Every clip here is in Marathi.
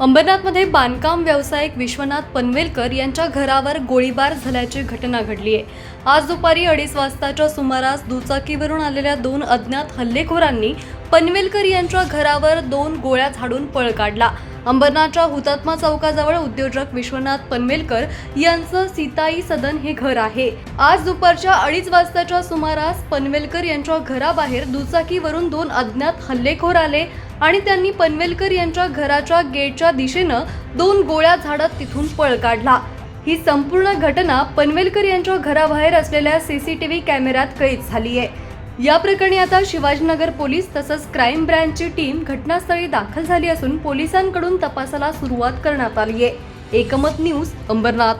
अंबरनाथमध्ये बांधकाम व्यावसायिक विश्वनाथ पनवेलकर यांच्या घरावर गोळीबार झाल्याची घटना घडली आहे. आज दुपारी अडीच वाजताच्या सुमारास दुचाकीवरून आलेल्या दोन अज्ञात हल्लेखोरांनी पनवेलकर यांच्या घरावर दोन गोळ्या झाडून पळ काढला. अंबरनाथच्या हुतात्मा चौकाजवळ उद्योजक विश्वनाथ पनवेलकर यांचं सीताई सदन हे घर आहे. आज दुपारच्या अडीच वाजताच्या सुमारास पनवेलकर यांच्या घराबाहेर दुचाकीवरून दोन अज्ञात हल्लेखोर आले. आणि त्यांनी पनवेलकर यांच्या घराच्या गेटच्या दिशेनं दोन गोळ्या झाडत तिथून पळ काढला. ही संपूर्ण घटना पनवेलकर यांच्या घराबाहेर असलेल्या सीसीटीव्ही कॅमेऱ्यात कैद झाली आहे. या प्रकरणी आता शिवाजीनगर पोलीस तसंच क्राईम ब्रँचची टीम घटनास्थळी दाखल झाली असून पोलिसांकडून तपासाला सुरुवात करण्यात आली आहे. एकमत न्यूज अंबरनाथ.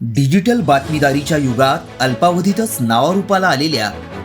डिजिटल बातमीदारीच्या युगात अल्पावधीतच नावारूपाला आलेल्या